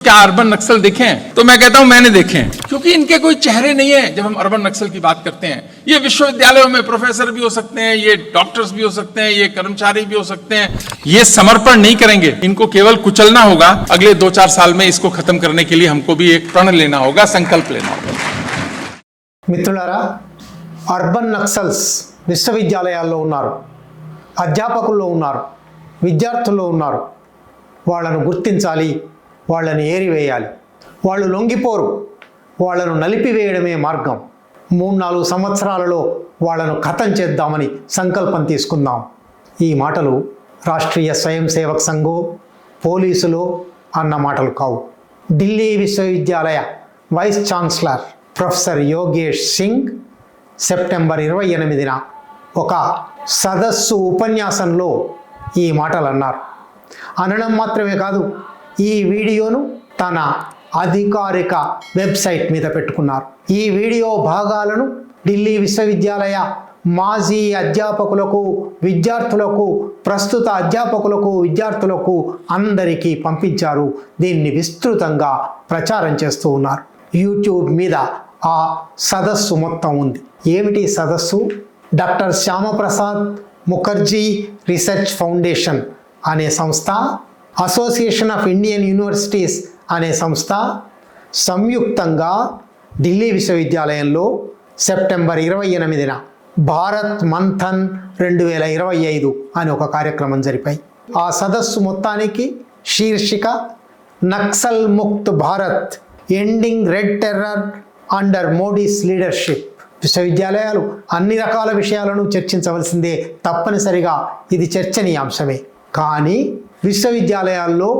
क्या अर्बन नक्सल देखे हैं तो मैं कहता हूं मैंने देखे हैं क्योंकि इनके कोई चेहरे नहीं है जब हम अर्बन नक्सल की बात करते हैं ये विश्वविद्यालयों में प्रोफेसर भी हो सकते हैं ये डॉक्टर्स भी हो सकते हैं ये कर्मचारी भी हो सकते हैं ये समर्पण नहीं करेंगे इनको केवल कुचलना होगा अगले दो चार साल में इसको खत्म करने के लिए हमको भी एक प्रण लेना होगा संकल्प लेना होगा మిత్రులారా అర్బన్ నక్సల్స్ విశ్వవిద్యాలయాల్లో ఉన్నారు అధ్యాపకుల్లో ఉన్నారు విద్యార్థుల్లో ఉన్నారు వాళ్ళను గుర్తించాలి వాళ్ళని ఏరివేయాలి. వాళ్ళు లొంగిపోరు. వాళ్ళను నలిపివేయడమే మార్గం. మూడు నాలుగు సంవత్సరాలలో వాళ్ళను ఖతం చేద్దామని సంకల్పం తీసుకుందాం. ఈ మాటలు రాష్ట్రీయ స్వయం సేవక్ సంఘో పోలీసులో అన్న మాటలు కావు. ఢిల్లీ విశ్వవిద్యాలయ vice chancellor professor Yogesh Singh September ఇరవై ఎనిమిదిన ఒక సదస్సు ఉపన్యాసంలో ఈ మాటలు అన్నారు అనడం మాత్రమే కాదు ఈ వీడియోను తన అధికారిక వెబ్సైట్ మీద పెట్టుకున్నారు. ఈ వీడియో భాగాలను ఢిల్లీ విశ్వవిద్యాలయ మాజీ అధ్యాపకులకు విద్యార్థులకు ప్రస్తుత అధ్యాపకులకు విద్యార్థులకు అందరికీ పంపించారు. దీన్ని విస్తృతంగా ప్రచారం చేస్తూ ఉన్నారు. యూట్యూబ్ మీద ఆ సదస్సు మొత్తం ఉంది. ఏమిటి సదస్సు? Doctor Shyamaprasad Mukherjee research foundation అనే సంస్థ అసోసియేషన్ ఆఫ్ ఇండియన్ యూనివర్సిటీస్ అనే సంస్థ సంయుక్తంగా ఢిల్లీ విశ్వవిద్యాలయంలో సెప్టెంబర్ ఇరవై ఎనిమిదిన భారత్ మంథన్ రెండు వేల ఇరవై ఐదు అని ఒక కార్యక్రమం జరిపాయి. ఆ సదస్సు మొత్తానికి శీర్షిక Naxal Mukt Bharat ending red terror under Modi's leadership. విశ్వవిద్యాలయాలు అన్ని రకాల విషయాలను చర్చించవలసిందే తప్పనిసరిగా. ఇది చర్చనీయాంశమే. కానీ విశ్వవిద్యాలయాల్లో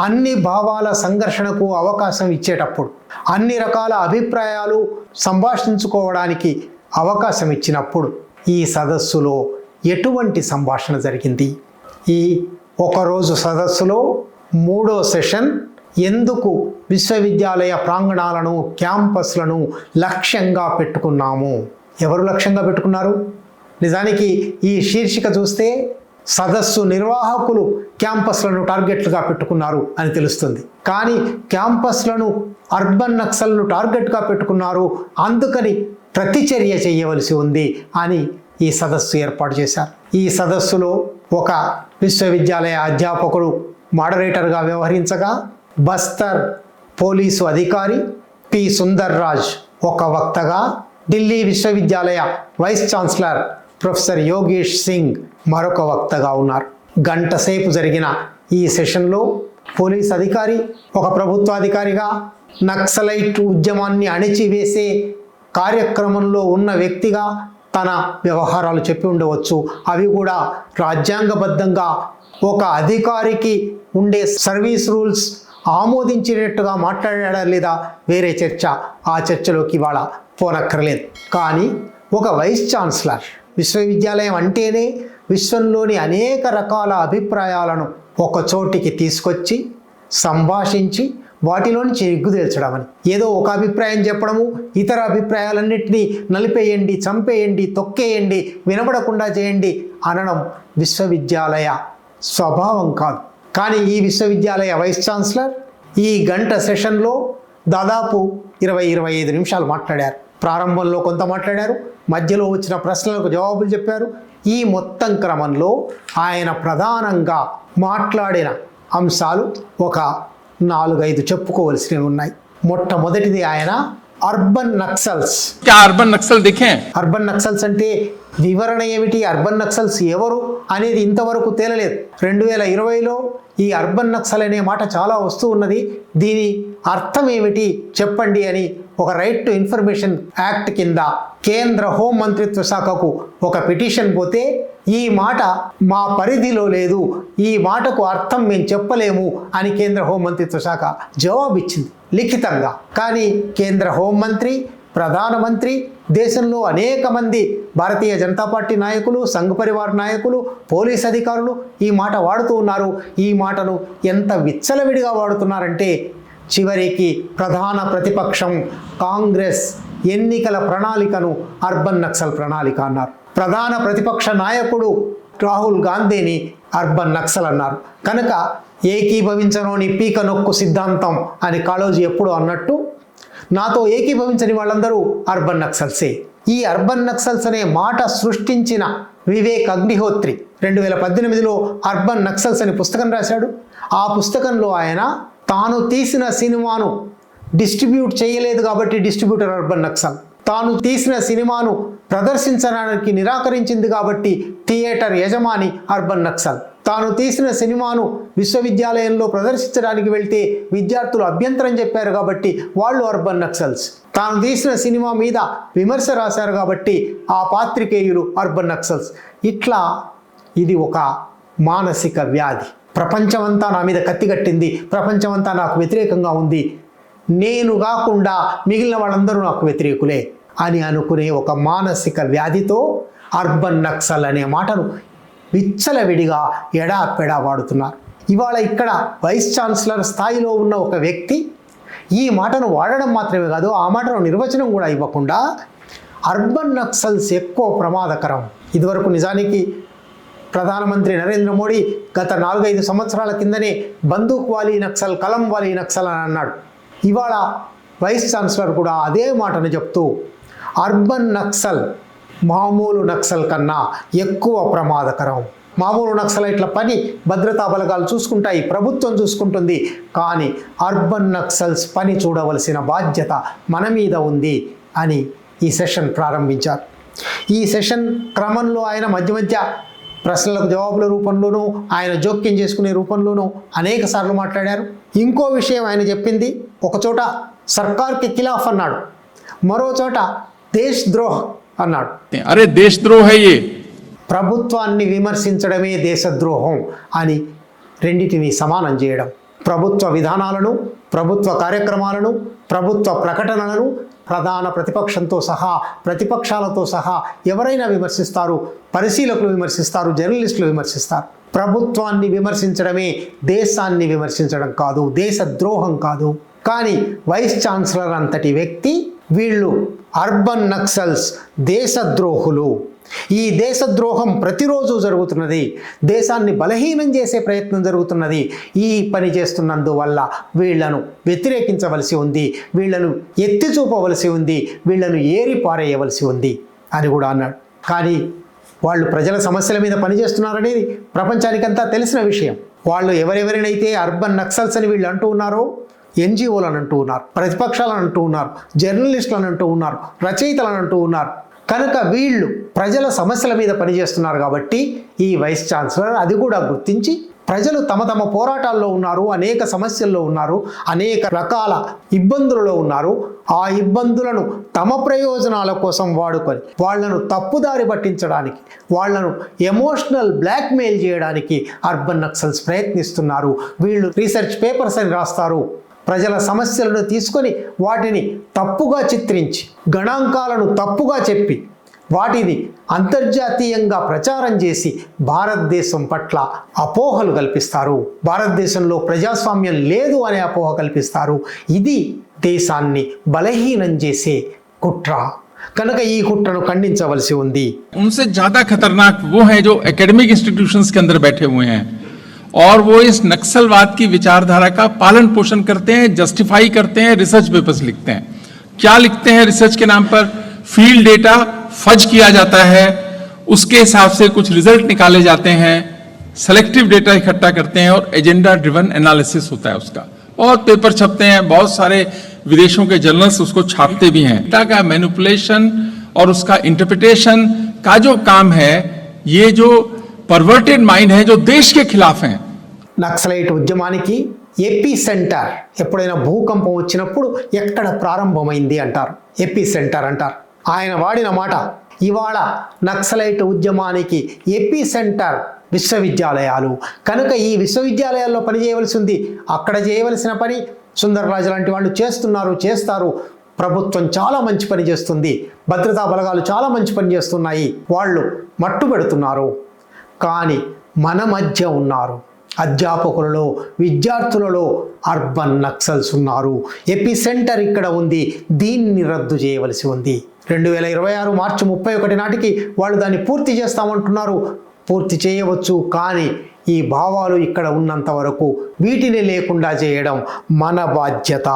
అన్ని భావాల సంఘర్షణకు అవకాశం ఇచ్చేటప్పుడు అన్ని రకాల అభిప్రాయాలు సంభాషించుకోవడానికి అవకాశం ఇచ్చినప్పుడు ఈ సదస్సులో ఎటువంటి సంభాషణ జరిగింది? ఈ ఒకరోజు సదస్సులో మూడో సెషన్ ఎందుకు విశ్వవిద్యాలయ ప్రాంగణాలను క్యాంపస్లను లక్ష్యంగా పెట్టుకున్నాము? ఎవరు లక్ష్యంగా పెట్టుకున్నారు? నిజానికి ఈ శీర్షిక చూస్తే సదస్సు నిర్వాహకులు క్యాంపస్లను టార్గెట్లుగా పెట్టుకున్నారు అని తెలుస్తుంది. కానీ క్యాంపస్లను అర్బన్ నక్సల్ను టార్గెట్గా పెట్టుకున్నారు. అందుకని ప్రతిచర్య చేయవలసి ఉంది అని ఈ సదస్సు ఏర్పాటు చేశారు. ఈ సదస్సులో ఒక విశ్వవిద్యాలయ అధ్యాపకుడు మోడరేటర్గా వ్యవహరించగా బస్తర్ పోలీసు అధికారి పి. సుందర్ రాజ్ ఒక వక్తగా ఢిల్లీ విశ్వవిద్యాలయ vice chancellor professor Yogesh Singh మరొక వక్తగా ఉన్నారు. గంట సేపు జరిగిన ఈ సెషన్లో పోలీస్ అధికారి ఒక ప్రభుత్వాధికారిగా నక్సలైట్ ఉద్యమాన్ని అణిచివేసే కార్యక్రమంలో ఉన్న వ్యక్తిగా తన వ్యవహారాలు చెప్పి ఉండవచ్చు. అవి కూడా రాజ్యాంగబద్ధంగా ఒక అధికారికి ఉండే సర్వీస్ రూల్స్ ఆమోదించేటట్టుగా మాట్లాడా లేదా వేరే చర్చ? ఆ చర్చలోకి ఇవాళ పోనక్కర్లేదు. కానీ ఒక వైస్ ఛాన్సలర్ విశ్వవిద్యాలయం అంటేనే విశ్వంలోని అనేక రకాల అభిప్రాయాలను ఒక చోటికి తీసుకొచ్చి సంభాషించి వాటిలోంచి ఎగ్గుదేల్చడం అని ఏదో ఒక అభిప్రాయం చెప్పడము ఇతర అభిప్రాయాలన్నింటినీ నలిపేయండి చంపేయండి తొక్కేయండి వినబడకుండా చేయండి అనడం విశ్వవిద్యాలయ స్వభావం కాదు. కానీ ఈ విశ్వవిద్యాలయ వైస్ ఛాన్సలర్ ఈ గంట సెషన్లో దాదాపు ఇరవై ఇరవై ఐదు నిమిషాలు మాట్లాడారు. ప్రారంభంలో కొంత మాట్లాడారు మధ్యలో వచ్చిన ప్రశ్నలకు జవాబులు చెప్పారు ఈ మొత్తం క్రమంలో ఆయన ప్రధానంగా మాట్లాడిన అంశాలు ఒక నాలుగైదు చెప్పుకోవలసినవి ఉన్నాయి. మొట్టమొదటిది ఆయన అర్బన్ నక్సల్స్. అర్బన్ నక్సల్ దిఖే అర్బన్ నక్సల్స్ అంటే వివరణ ఏమిటి? అర్బన్ నక్సల్స్ ఎవరు అనేది ఇంతవరకు తేలలేదు. రెండు వేల ఇరవైలో ఈ అర్బన్ నక్సల్ అనే మాట చాలా వస్తూ ఉన్నది. దీని అర్థం ఏమిటి? చెప్పండి అని ఒక రైట్ టు ఇన్ఫర్మేషన్ యాక్ట్ కింద కేంద్ర హోం మంత్రిత్వ శాఖకు ఒక పిటిషన్ పోతే ఈ మాట మా పరిధిలో లేదు. ఈ మాటకు అర్థం మేము చెప్పలేము అని కేంద్ర హోం మంత్రిత్వ శాఖ జవాబిచ్చింది లిఖితంగా. కానీ కేంద్ర హోంమంత్రి ప్రధానమంత్రి దేశంలో అనేక మంది భారతీయ జనతా పార్టీ నాయకులు సంఘ పరివార్ నాయకులు పోలీస్ అధికారులు ఈ మాట వాడుతూ ఉన్నారు. ఈ మాటను ఎంత విచ్చలవిడిగా వాడుతున్నారంటే చివరికి ప్రధాన ప్రతిపక్షం కాంగ్రెస్ ఎన్నికల ప్రణాళికను అర్బన్ నక్సల్ ప్రణాళిక అన్నారు. ప్రధాన ప్రతిపక్ష నాయకుడు రాహుల్ గాంధీని అర్బన్ నక్సల్ అన్నారు. కనుక ఏకీభవించనోని పీక నొక్కు సిద్ధాంతం అని కాళోజీ ఎప్పుడు అన్నట్టు నాతో ఏకీభవించని వాళ్ళందరూ అర్బన్ నక్సల్సే. ఈ అర్బన్ నక్సల్స్ అనే మాట సృష్టించిన వివేక్ అగ్నిహోత్రి రెండు వేల పద్దెనిమిదిలో అర్బన్ నక్సల్స్ అని పుస్తకం రాశాడు. ఆ పుస్తకంలో ఆయన తాను తీసిన సినిమాను డిస్ట్రిబ్యూట్ చేయలేదు కాబట్టి డిస్ట్రిబ్యూటర్ అర్బన్ నక్సల్. తాను తీసిన సినిమాను ప్రదర్శించడానికి నిరాకరించింది కాబట్టి థియేటర్ యజమాని అర్బన్ నక్సల్. తాను తీసిన సినిమాను విశ్వవిద్యాలయంలో ప్రదర్శించడానికి వెళ్తే విద్యార్థులు అభ్యంతరం చెప్పారు కాబట్టి వాళ్ళు అర్బన్ నక్సల్స్. తాను తీసిన సినిమా మీద విమర్శ రాశారు కాబట్టి ఆ పాత్రికేయులు అర్బన్ నక్సల్స్. ఇట్లా ఇది ఒక మానసిక వ్యాధి. ప్రపంచమంతా నా మీద కత్తిగట్టింది ప్రపంచమంతా నాకు వ్యతిరేకంగా ఉంది. నేను కాకుండా మిగిలిన వాళ్ళందరూ నాకు వ్యతిరేకులే అని అనుకునే ఒక మానసిక వ్యాధితో అర్బన్ నక్సల్ అనే మాటను విచ్చలవిడిగా ఎడాపెడా వాడుతున్నారు. ఇవాళ ఇక్కడ వైస్ ఛాన్సలర్ స్థాయిలో ఉన్న ఒక వ్యక్తి ఈ మాటను వాడడం మాత్రమే కాదు ఆ మాటను నిర్వచనం కూడా ఇవ్వకుండా అర్బన్ నక్సల్స్ ఎక్కువ ప్రమాదకరం. ఇదివరకు నిజానికి ప్రధానమంత్రి నరేంద్ర మోడీ గత నాలుగైదు సంవత్సరాల కిందనే బందూక్ వాలీ నక్సల్ కలం వాలీ నక్సల్ అని అన్నాడు. ఇవాళ వైస్ ఛాన్సలర్ కూడా అదే మాటను చెప్తూ అర్బన్ నక్సల్ మామూలు నక్సల్ కన్నా ఎక్కువ ప్రమాదకరం. మామూలు నక్సలైట్ల పని భద్రతా బలగాలు చూసుకుంటాయి ప్రభుత్వం చూసుకుంటుంది. కానీ అర్బన్ నక్సల్స్ పని చూడవలసిన బాధ్యత మన మీద ఉంది అని ఈ సెషన్ ప్రారంభించారు. ఈ సెషన్ క్రమంలో ఆయన మధ్య మధ్య ప్రశ్నలకు జవాబుల రూపంలోనూ ఆయన జోక్యం చేసుకునే రూపంలోనూ అనేక సార్లు మాట్లాడారు. ఇంకో విషయం ఆయన చెప్పింది ఒకచోట సర్కార్కి ఖిలాఫ్ అన్నాడు మరో చోట దేశ్ద్రోహ్ అన్నాడు. అరే దేశ్ద్రోహయ్యే. ప్రభుత్వాన్ని విమర్శించడమే దేశద్రోహం అని రెండింటిని సమానం చేయడం ప్రభుత్వ విధానాలను ప్రభుత్వ కార్యక్రమాలను ప్రభుత్వ ప్రకటనలను ప్రధాన ప్రతిపక్షంతో సహా ప్రతిపక్షాలతో సహా ఎవరైనా విమర్శిస్తారు పరిశీలకులు విమర్శిస్తారు జర్నలిస్టులు విమర్శిస్తారు. ప్రభుత్వాన్ని విమర్శించడమే దేశాన్ని విమర్శించడం కాదు దేశ ద్రోహం కాదు. కానీ వైస్ ఛాన్సలర్ అంతటి వ్యక్తి వీళ్ళు అర్బన్ నక్సల్స్ దేశద్రోహులు. ఈ దేశద్రోహం ప్రతిరోజు జరుగుతున్నది. దేశాన్ని బలహీనం చేసే ప్రయత్నం జరుగుతున్నది. ఈ పని చేస్తున్నందువల్ల వీళ్ళను వ్యతిరేకించవలసి ఉంది. వీళ్ళను ఎత్తి చూపవలసి ఉంది. వీళ్ళను ఏరి పారేయవలసి ఉంది అని కూడా అన్నాడు. కానీ వాళ్ళు ప్రజల సమస్యల మీద పనిచేస్తున్నారనేది ప్రపంచానికంతా తెలిసిన విషయం. వాళ్ళు ఎవరెవరినైతే అర్బన్ నక్సల్స్ అని వీళ్ళు అంటూ ఉన్నారో ఎన్జిఓలను అంటూ ఉన్నారు ప్రతిపక్షాలను అంటూ ఉన్నారు జర్నలిస్టులను అంటూ ఉన్నారు రచయితలను అంటూ ఉన్నారు కనుక వీళ్ళు ప్రజల సమస్యల మీద పనిచేస్తున్నారు కాబట్టి ఈ వైస్ ఛాన్సలర్ అది కూడా గుర్తించి ప్రజలు తమ తమ పోరాటాల్లో ఉన్నారు అనేక సమస్యల్లో ఉన్నారు అనేక రకాల ఇబ్బందులలో ఉన్నారు. ఆ ఇబ్బందులను తమ ప్రయోజనాల కోసం వాడుకొని వాళ్ళను తప్పుదారి పట్టించడానికి వాళ్ళను ఎమోషనల్ బ్లాక్మెయిల్ చేయడానికి అర్బన్ నక్సల్స్ ప్రయత్నిస్తున్నారు. వీళ్ళు రీసెర్చ్ పేపర్స్ అని రాస్తారు. ప్రజల సమస్యలను తీసుకొని వాటిని తప్పుగా చిత్రించి గణాంకాలను తప్పుగా చెప్పి వాటిని అంతర్జాతీయంగా ప్రచారం చేసి భారతదేశం పట్ల అపోహలు కల్పిస్తారు భారతదేశంలో ప్రజాస్వామ్యం లేదు అనే అపోహ కల్పిస్తారు ఇది దేశాన్ని బలహీనం చేసే కుట్ర కనుక ఈ కుట్రను ఖండించవలసి ఉంది उनसे ज्यादा खतरनाक वो हैं जो एकेडमिक इंस्टीट्यूशंस के अंदर बैठे हुए हैं और वो इस नक्सलवाद की विचारधारा का पालन पोषण करते हैं जस्टिफाई करते हैं रिसर्च पेपर्स लिखते हैं। क्या लिखते हैं रिसर्च के नाम पर? फ़ील्ड डेटा फज किया जाता है, उसके हिसाब से कुछ रिज़ल्ट निकाले जाते हैं सेलेक्टिव डेटा इकट्ठा करते हैं और एजेंडा ड्रिवन एनालिसिस होता है उसका। बहुत पेपर छपते हैं, बहुत सारे विदेशों के जर्नल्स उसको छापते भी हैं। डेटा का मैनिपुलेशन और उसका इंटरप्रिटेशन का जो काम है, ये जो పర్వర్టెడ్ మైండ్ హే జో దేశ్ కే ఖిలాఫ్ నక్సలైట్ ఉద్యమానికి ఎపి సెంటర్ ఎప్పుడైనా భూకంపం వచ్చినప్పుడు ఎక్కడ ప్రారంభమైంది అంటారు? ఎపి సెంటర్ అంటారు. ఆయన వాడిన మాట ఇవాళ నక్సలైట్ ఉద్యమానికి ఎపి సెంటర్ విశ్వవిద్యాలయాలు. కనుక ఈ విశ్వవిద్యాలయాల్లో పని చేయవలసింది అక్కడ చేయవలసిన పని సుందరరాజు లాంటి వాళ్ళు చేస్తున్నారు చేస్తారు. ప్రభుత్వం చాలా మంచి పని చేస్తుంది. భద్రతా బలగాలు చాలా మంచి పని చేస్తున్నాయి. వాళ్ళు మట్టు పెడుతున్నారు కానీ మన మధ్య ఉన్నారు. అధ్యాపకులలో విద్యార్థులలో అర్బన్ నక్సల్స్ ఉన్నారు. ఎపి సెంటర్ ఇక్కడ ఉంది. దీన్ని రద్దు చేయవలసి ఉంది. రెండు వేల ఇరవై ఆరు మార్చి ముప్పై ఒకటి నాటికి వాళ్ళు దాన్ని పూర్తి చేస్తామంటున్నారు. పూర్తి చేయవచ్చు. కానీ ఈ భావాలు ఇక్కడ ఉన్నంత వరకు వీటిని లేకుండా చేయడం మన బాధ్యత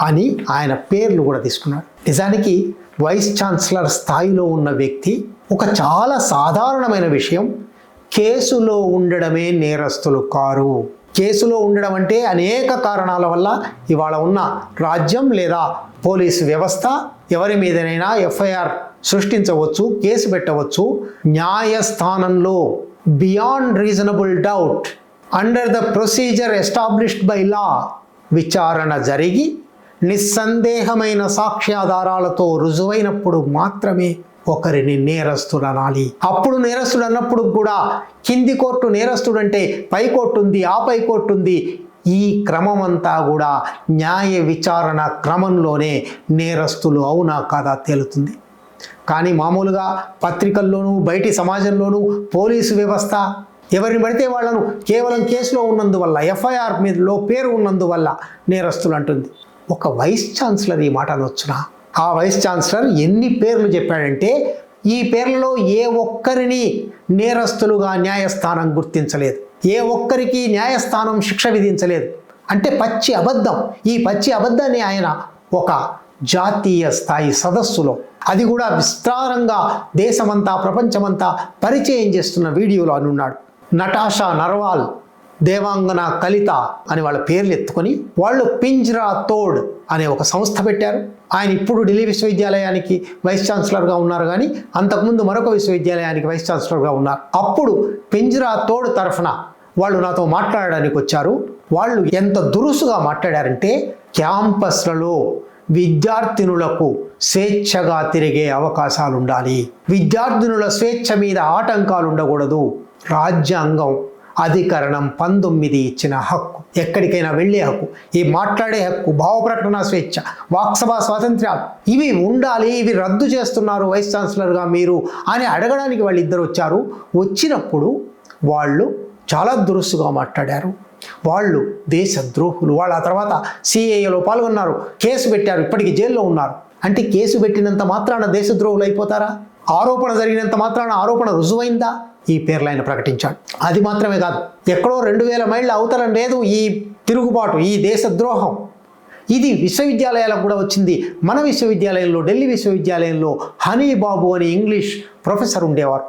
అని ఆయన పేర్లు కూడా తీసుకున్నాడు. నిజానికి వైస్ ఛాన్సలర్ స్థాయిలో ఉన్న వ్యక్తి ఒక చాలా సాధారణమైన విషయం. కేసులో ఉండడమే నేరస్తులు కారు. కేసులో ఉండడం అంటే అనేక కారణాల వల్ల ఇవాళ ఉన్న రాజ్యం లేదా పోలీసు వ్యవస్థ ఎవరి మీదనైనా ఎఫ్ఐఆర్ సృష్టించవచ్చు కేసు పెట్టవచ్చు. న్యాయస్థానంలో beyond reasonable doubt under the procedure established by law విచారణ జరిగి నిస్సందేహమైన సాక్ష్యాధారాలతో రుజువైనప్పుడు మాత్రమే ఒకరిని నేరస్తుడు అనాలి అప్పుడు నేరస్తుడు అన్నప్పుడు కూడా కింది కోర్టు నేరస్తుడు అంటే పై కోర్టు ఉంది ఆ పై కోర్టు ఉంది ఈ క్రమం అంతా కూడా న్యాయ విచారణ క్రమంలోనే నేరస్తులు అవునా కాదా తేలుతుంది. కానీ మామూలుగా పత్రికల్లోనూ బయటి సమాజంలోనూ పోలీసు వ్యవస్థ ఎవరిని పడితే వాళ్ళను కేవలం కేసులో ఉన్నందువల్ల ఎఫ్ఐఆర్ మీదలో పేరు ఉన్నందువల్ల నేరస్తులు అంటుంది. ఒక వైస్ ఛాన్సలర్ ఈ మాట అనొచ్చునా ఆ వైస్ ఛాన్సలర్ ఎన్ని పేర్లు చెప్పాడంటే ఈ పేర్లలో ఏ ఒక్కరిని నేరస్తులుగా న్యాయస్థానం గుర్తించలేదు. ఏ ఒక్కరికి న్యాయస్థానం శిక్ష విధించలేదు. అంటే పచ్చి అబద్ధం. ఈ పచ్చి అబద్ధాన్ని ఆయన ఒక జాతీయ స్థాయి సదస్సులో అది కూడా విస్తారంగా దేశమంతా ప్రపంచమంతా పరిచయం చేస్తున్న వీడియోలో అనున్నాడు నటాషా నర్వాల్ దేవాంగన కలిత అని వాళ్ళ పేర్లు ఎత్తుకొని వాళ్ళు పింజ్రా తోడ్ అనే ఒక సంస్థ పెట్టారు. ఆయన ఇప్పుడు ఢిల్లీ విశ్వవిద్యాలయానికి వైస్ ఛాన్సలర్గా ఉన్నారు కానీ అంతకుముందు మరొక విశ్వవిద్యాలయానికి వైస్ ఛాన్సలర్గా ఉన్నారు. అప్పుడు పింజరా తోడు తరఫున వాళ్ళు నాతో మాట్లాడడానికి వచ్చారు. వాళ్ళు ఎంత దురుసుగా మాట్లాడారంటే క్యాంపస్లలో విద్యార్థినులకు స్వేచ్ఛగా తిరిగే అవకాశాలు ఉండాలి విద్యార్థినుల స్వేచ్ఛ మీద ఆటంకాలు ఉండకూడదు రాజ్యాంగం అధికరణం పంతొమ్మిది ఇచ్చిన హక్కు. ఎక్కడికైనా వెళ్ళే హక్కు. ఈ మాట్లాడే హక్కు భావప్రకటన స్వేచ్ఛ వాక్సభ స్వాతంత్ర్యాలు. ఇవి ఉండాలి ఇవి రద్దు చేస్తున్నారు వైస్ ఛాన్సలర్గా మీరు అని అడగడానికి వాళ్ళిద్దరు వచ్చారు. వచ్చినప్పుడు వాళ్ళు చాలా దురుసుగా మాట్లాడారు. వాళ్ళు దేశద్రోహులు వాళ్ళు ఆ తర్వాత సిఏఏలో పాల్గొన్నారు. కేసు పెట్టారు. ఇప్పటికి జైల్లో ఉన్నారు. అంటే కేసు పెట్టినంత మాత్రాన దేశద్రోహులు అయిపోతారా? ఆరోపణ జరిగినంత మాత్రాన ఆరోపణ రుజువైందా? ఈ పేర్లు ఆయన ప్రకటించాడు. అది మాత్రమే కాదు ఎక్కడో రెండు వేల మైళ్ళ అవతలం లేదు ఈ తిరుగుబాటు ఈ దేశద్రోహం. ఇది విశ్వవిద్యాలయాలకు కూడా వచ్చింది. మన విశ్వవిద్యాలయంలో ఢిల్లీ విశ్వవిద్యాలయంలో హనీ బాబు అని ఇంగ్లీష్ ప్రొఫెసర్ ఉండేవారు.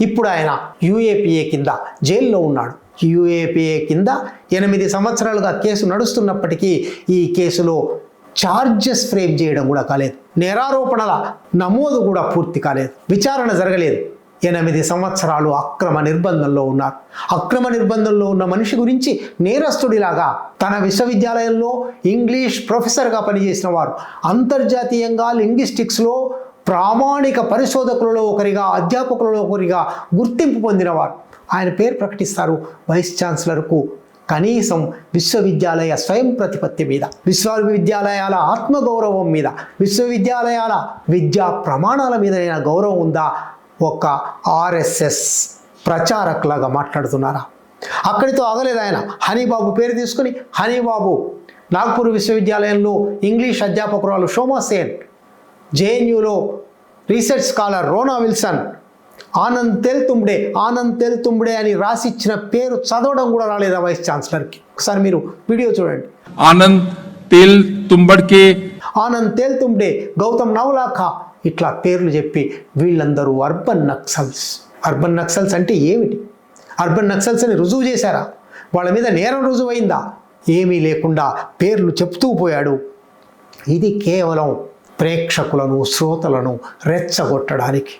ఇప్పుడు ఆయన యూఏపీఏ కింద జైల్లో ఉన్నాడు. యూఏపీఏ కింద ఎనిమిది సంవత్సరాలుగా కేసు నడుస్తున్నప్పటికీ ఈ కేసులో ఛార్జెస్ ఫ్రేమ్ చేయడం కూడా కాలేదు. నేరారోపణల నమోదు కూడా పూర్తి కాలేదు. విచారణ జరగలేదు. ఎనిమిది సంవత్సరాలు అక్రమ నిర్బంధంలో ఉన్నారు. అక్రమ నిర్బంధంలో ఉన్న మనిషి గురించి నేరస్తుడిలాగా తన విశ్వవిద్యాలయంలో ఇంగ్లీష్ ప్రొఫెసర్గా పనిచేసిన వారు అంతర్జాతీయంగా లింగ్విస్టిక్స్లో ప్రామాణిక పరిశోధకులలో ఒకరిగా అధ్యాపకులలో ఒకరిగా గుర్తింపు పొందినవారు. ఆయన పేరు ప్రకటిస్తారు వైస్ ఛాన్సలర్కు. కనీసం విశ్వవిద్యాలయ స్వయం ప్రతిపత్తి మీద విశ్వవిద్యాలయాల ఆత్మగౌరవం మీద విశ్వవిద్యాలయాల విద్యా ప్రమాణాల మీదైన గౌరవం ఉందా? ఒక ఆర్ఎస్ఎస్ ప్రచారకులాగా మాట్లాడుతున్నారా? అక్కడితో ఆగలేదు ఆయన. హనీబాబు పేరు తీసుకుని హనీబాబు నాగ్పూర్ విశ్వవిద్యాలయంలో ఇంగ్లీష్ అధ్యాపకురాలు Shoma Sen జేఎన్యూలో research scholar Rona Wilson Anand Teltumbde Anand Teltumbde అని రాసిచ్చిన పేరు చదవడం కూడా రాలేదా వైస్ ఛాన్సలర్కి? ఒకసారి మీరు వీడియో చూడండి. ఆనంద్ తేల్ తుంబడ్కే ఆనంద్ తేల్తుంబ్డే గౌతమ్ నవలాఖా ఇట్లా పేర్లు చెప్పి వీళ్ళందరూ అర్బన్ నక్సల్స్. అర్బన్ నక్సల్స్ అంటే ఏమిటి? అర్బన్ నక్సల్స్ అని రుజువు చేశారా? వాళ్ళ మీద నేరం రుజువైందా? ఏమీ లేకుండా పేర్లు చెప్తూ పోయాడు. ఇది కేవలం ప్రేక్షకులను శ్రోతలను రెచ్చగొట్టడానికి.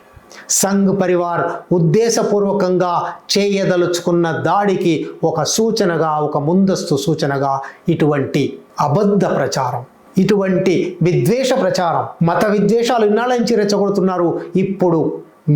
సంఘ్ పరివార్ ఉద్దేశపూర్వకంగా చేయదలుచుకున్న దాడికి ఒక సూచనగా ఒక ముందస్తు సూచనగా ఇటువంటి అబద్ధ ప్రచారం ఇటువంటి విద్వేష ప్రచారం మత విద్వేషాలు ఇన్నాళ్ళ నుంచి రెచ్చగొడుతున్నారు. ఇప్పుడు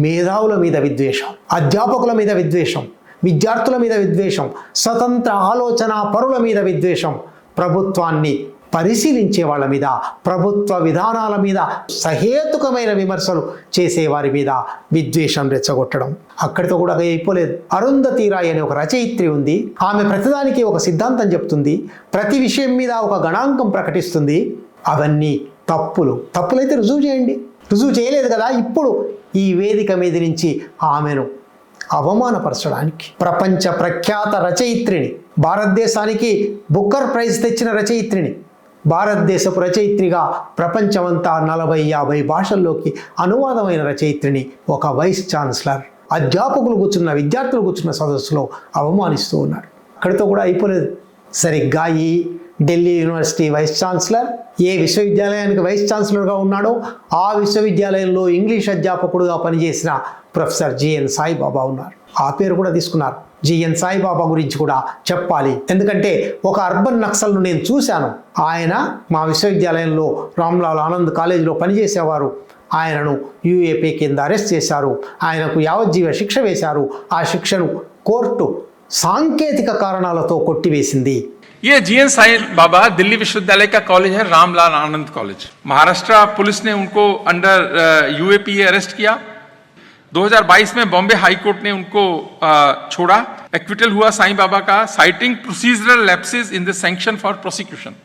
మేధావుల మీద విద్వేషం అధ్యాపకుల మీద విద్వేషం విద్యార్థుల మీద విద్వేషం స్వతంత్ర ఆలోచన పరుల మీద విద్వేషం ప్రభుత్వాన్ని పరిశీలించే వాళ్ళ మీద ప్రభుత్వ విధానాల మీద సహేతుకమైన విమర్శలు చేసే వారి మీద విద్వేషం రెచ్చగొట్టడం. అక్కడితో కూడా అయిపోలేదు. అరుంధతి రాయ్ అనే ఒక రచయిత్రి ఉంది. ఆమె ప్రతిదానికి ఒక సిద్ధాంతం చెప్తుంది. ప్రతి విషయం మీద ఒక గణాంకం ప్రకటిస్తుంది. అవన్నీ తప్పులు. తప్పులైతే రుజువు చేయండి. రుజువు చేయలేదు కదా ఇప్పుడు. ఈ వేదిక మీద నుంచి ఆమెను అవమానపరచడానికి. ప్రపంచ ప్రఖ్యాత రచయిత్రిని. భారతదేశానికి బుక్కర్ ప్రైజ్ తెచ్చిన రచయిత్రిని. భారతదేశపు రచయిత్రిగా ప్రపంచమంతా నలభై యాభై భాషల్లోకి అనువాదమైన రచయిత్రిని ఒక వైస్ ఛాన్సలర్. అధ్యాపకులు కూర్చున్న విద్యార్థులు కూర్చున్న సదస్సులో అవమానిస్తూ ఉన్నారు అక్కడితో కూడా అయిపోలేదు. సరిగ్గా ఈ ఢిల్లీ యూనివర్సిటీ వైస్ ఛాన్సలర్ ఏ విశ్వవిద్యాలయానికి వైస్ ఛాన్సలర్గా ఉన్నాడో ఆ విశ్వవిద్యాలయంలో ఇంగ్లీష్ అధ్యాపకుడుగా పనిచేసిన ప్రొఫెసర్ జిఎన్ సాయిబాబా ఉన్నారు. ఆ పేరు కూడా తీసుకున్నారు. జిఎన్ సాయిబాబా గురించి కూడా చెప్పాలి ఎందుకంటే ఒక అర్బన్ నక్సల్ను నేను చూశాను ఆయన మా విశ్వవిద్యాలయంలో రామ్లాల్ ఆనంద్ కాలేజీలో పనిచేసేవారు ఆయనను యూఏపీ కింద అరెస్ట్ చేశారు ఆయనకు యావజ్జీవ శిక్ష వేశారు ఆ శిక్షను కోర్టు సాంకేతిక కారణాలతో కొట్టివేసింది ये जीएन साई बाबा दिल्ली विश्वविद्यालय का कॉलेज है रामलाल आनंद कॉलेज महाराष्ट्र पुलिस ने उनको अंडर यूएपी अरेस्ट किया 2022 में बॉम्बे हाई कोर्ट ने उनको अ, छोड़ा एक्विटल हुआ साईं बाबा का citing procedural lapses in the sanction for prosecution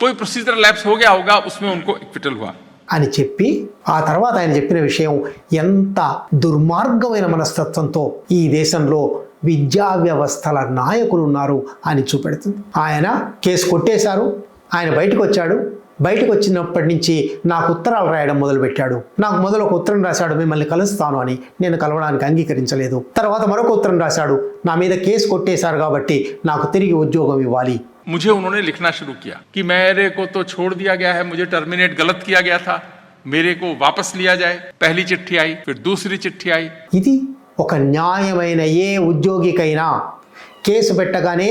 कोई प्रोसीजरल लैप्स हो गया होगा उसमें उनको एक्विटल हुआ అని చెప్పి ఆ తర్వాత ఆయన చెప్పిన విషయం ఎంత దుర్మార్గమైన మనస్తత్వంతో ఈ దేశంలో విద్యా వ్యవస్థల నాయకులు ఉన్నారు అని చూపెడుతుంది ఆయన కేసు కొట్టేశారు ఆయన బయటకు వచ్చాడు బయటకు వచ్చినప్పటి నుంచి నాకు ఉత్తరాలు రాయడం మొదలుపెట్టాడు నాకు మొదలు ఒక ఉత్తరం రాశాడు మిమ్మల్ని కలుస్తాను అని నేను కలవడానికి అంగీకరించలేదు తర్వాత మరొక ఉత్తరం రాశాడు నా మీద కేసు కొట్టేశారు కాబట్టి నాకు తిరిగి ఉద్యోగం ఇవ్వాలి मुझे उन्होंने लिखना शुरू किया कि मेरे को तो छोड़ दिया गया है मुझे टर्मिनेट गलत किया गया था मेरे को वापस लिया जाए पहली चिट्ठी आई फिर दूसरी चिट्ठी आई ఇది ఒక న్యాయమైన ఏ ఉద్యోగికైనా కేసు పెట్టగానే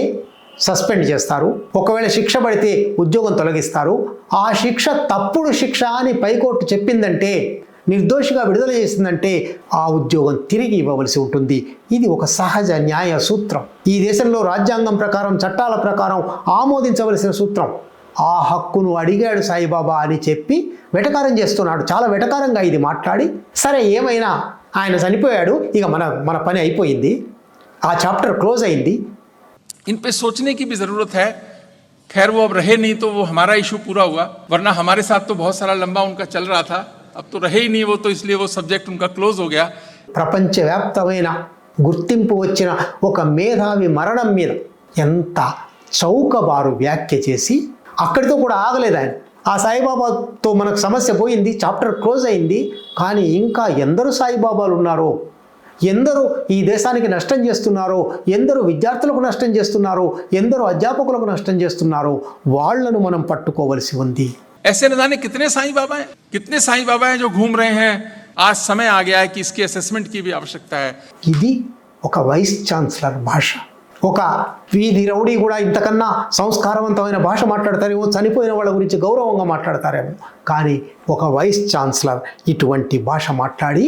సస్పెండ్ చేస్తారు. ఒకవేళ శిక్ష పడితే ఉద్యోగం తొలగిస్తారు. ఆ శిక్ష తప్పుడు శిక్ష అని పైకోర్టు చెప్పిందంటే నిర్దోషిగా విడుదల చేసిందంటే ఆ ఉద్యోగం తిరిగి ఇవ్వవలసి ఉంటుంది. ఇది ఒక సహజ న్యాయ సూత్రం. ఈ దేశంలో రాజ్యాంగం ప్రకారం చట్టాల ప్రకారం ఆమోదించవలసిన సూత్రం. ఆ హక్కును అడిగాడు సాయిబాబా అని చెప్పి వెటకారం చేస్తున్నాడు. చాలా వెటకారంగా ఇది మాట్లాడి సరే ఏమైనా ఆయన చనిపోయాడు ఇక మన మన పని అయిపోయింది. ఆ చాప్టర్ క్లోజ్ అయింది. इन पे सोचने की भी जरूरत है खैर वो अब रहे नहीं तो वो हमारा इशू पूरा हुआ वरना हमारे साथ तो बहुत सारा लंबा उनका चल रहा था अब तो रहे ही नहीं वो तो इसलिए वो सब्जेक्ट उनका क्लोज हो गया ప్రపంచవ్యాప్తమైన గుర్తింపు వచ్చిన ఒక మేధావి మరణం మీద ఎంత చౌకబారు వ్యాఖ్య చేసి అక్కడితో కూడా ఆగలేదు ఆయన ఆ సాయిబాబాతో మనకు సమస్య పోయింది చాప్టర్ క్లోజ్ అయింది కానీ ఇంకా ఎందరు సాయిబాబాలు ఉన్నారో ఎందరు ఈ దేశానికి నష్టం చేస్తున్నారో ఎందరు విద్యార్థులకు నష్టం చేస్తున్నారో ఎందరు అధ్యాపకులకు నష్టం చేస్తున్నారో వాళ్లను మనం పట్టుకోవలసి ఉంది ऐसे न जाने कितने साईं बाबा हैं कितने साईं बाबा हैं जो घूम रहे हैं आज समय आ गया है कि इसकी असेसमेंट की भी आवश्यकता है ఇది ఒక వైస్ ఛాన్సలర్ భాష ఒక వీధి రౌడీ కూడా ఇంతకన్నా సంస్కారవంతమైన భాష మాట్లాడతారేమో చనిపోయిన వాళ్ళ గురించి గౌరవంగా మాట్లాడతారేమో కానీ ఒక వైస్ ఛాన్సలర్ ఇటువంటి భాష మాట్లాడి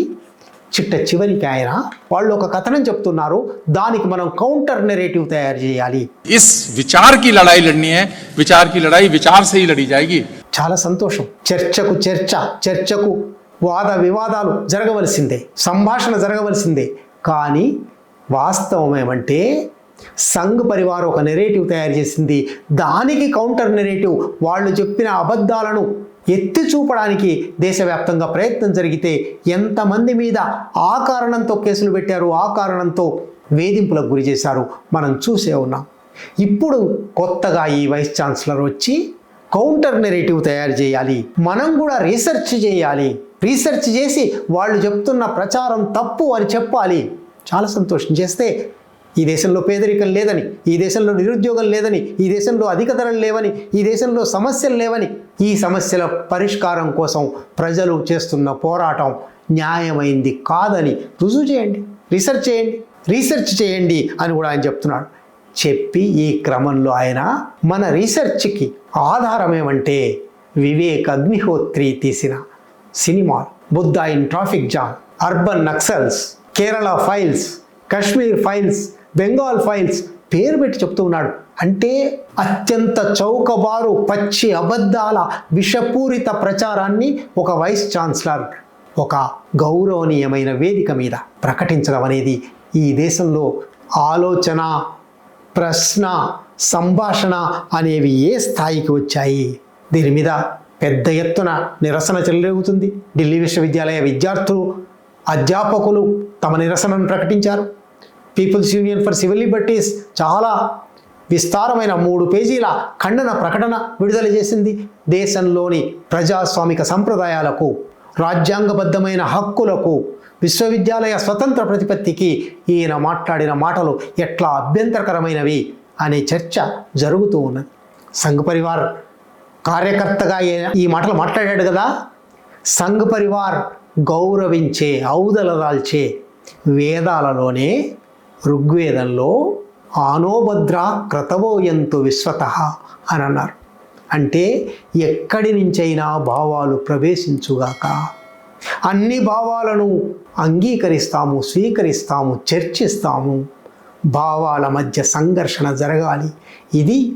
చిట్ట చివరికి ఆయన వాళ్ళు ఒక కథనం చెప్తున్నారు. దానికి మనం కౌంటర్ నెరేటివ్ తయారు చేయాలి. ఇస్ విచార్కి లడాయి లడ్ని హై విచార్కి లడాయి విచార్ సే లడి జాయగి చాలా సంతోషం. చర్చకు చర్చ చర్చకు వాద వివాదాలు జరగవలసిందే సంభాషణ జరగవలసిందే. కానీ వాస్తవం ఏమంటే సంఘ్ పరివారం ఒక నెరేటివ్ తయారు చేసింది. దానికి కౌంటర్ నెరేటివ్ వాళ్ళు చెప్పిన అబద్ధాలను ఎత్తి చూపడానికి దేశవ్యాప్తంగా ప్రయత్నం జరిగితే ఎంతమంది మీద ఆ కారణంతో కేసులు పెట్టారు ఆ కారణంతో వేధింపులకు గురి చేశారు మనం చూసే ఉన్నాం. ఇప్పుడు కొత్తగా ఈ వైస్ ఛాన్సలర్ వచ్చి కౌంటర్ నెరేటివ్ తయారు చేయాలి మనం కూడా రీసెర్చ్ చేయాలి రీసెర్చ్ చేసి వాళ్ళు చెప్తున్న ప్రచారం తప్పు అని చెప్పాలి. చాలా సంతోషం చేస్తే ఈ దేశంలో పేదరికం లేదని ఈ దేశంలో నిరుద్యోగం లేదని ఈ దేశంలో అధిక ధరలు లేవని ఈ దేశంలో సమస్యలు లేవని ఈ సమస్యల పరిష్కారం కోసం ప్రజలు చేస్తున్న పోరాటం న్యాయమైంది కాదని రుజువు చేయండి రీసెర్చ్ చేయండి రీసెర్చ్ చేయండి అని కూడా ఆయన చెప్తున్నాడు. చెప్పి ఈ క్రమంలో ఆయన మన రీసెర్చ్కి ఆధారం ఏమంటే వివేక్ అగ్నిహోత్రి తీసిన cinema Buddha in traffic jam urban Naxals Kerala files Kashmir files Bengal files పేరు పెట్టి చెప్తూ ఉన్నాడు. అంటే అత్యంత చౌకబారు పచ్చి అబద్ధాల విషపూరిత ప్రచారాన్ని ఒక వైస్ ఛాన్సలర్ ఒక గౌరవనీయమైన వేదిక మీద ప్రకటించడం అనేది ఈ దేశంలో ఆలోచన ప్రశ్న సంభాషణ అనేవి ఏ స్థాయికి వచ్చాయి? దీని మీద పెద్ద ఎత్తున నిరసన చెలరేగుతుంది. ఢిల్లీ విశ్వవిద్యాలయ విద్యార్థులు అధ్యాపకులు తమ నిరసనను ప్రకటించారు. People's union for civil liberties చాలా విస్తారమైన మూడు పేజీల ఖండన ప్రకటన విడుదల చేసింది. దేశంలోని ప్రజాస్వామిక సంప్రదాయాలకు రాజ్యాంగబద్ధమైన హక్కులకు విశ్వవిద్యాలయ స్వతంత్ర ప్రతిపత్తికి ఈయన మాట్లాడిన మాటలు ఎట్లా అభ్యంతరకరమైనవి అనే చర్చ జరుగుతూ ఉన్నది. సంఘ్ పరివార్ కార్యకర్తగా ఈ మాటలు మాట్లాడాడు కదా. సంఘ్ పరివార్ గౌరవించే ఔదలదాల్చే వేదాలలోనే ఋగ్వేదంలో ఆనోభద్ర క్రతవోయంతు విశ్వత అని అన్నారు. అంటే ఎక్కడి నుంచైనా భావాలు ప్రవేశించుగాక. అన్ని భావాలను అంగీకరిస్తాము స్వీకరిస్తాము చర్చిస్తాము. భావాల మధ్య సంఘర్షణ జరగాలి. ఇది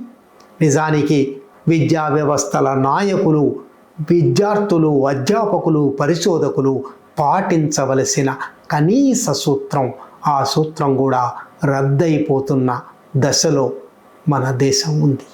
నిజానికి విద్యా వ్యవస్థల నాయకులు విద్యార్థులు అధ్యాపకులు పరిశోధకులు పాటించవలసిన కనీస సూత్రం. ఆ సూత్రం కూడా రద్దయిపోతున్న దశలో మన దేశం ఉంది.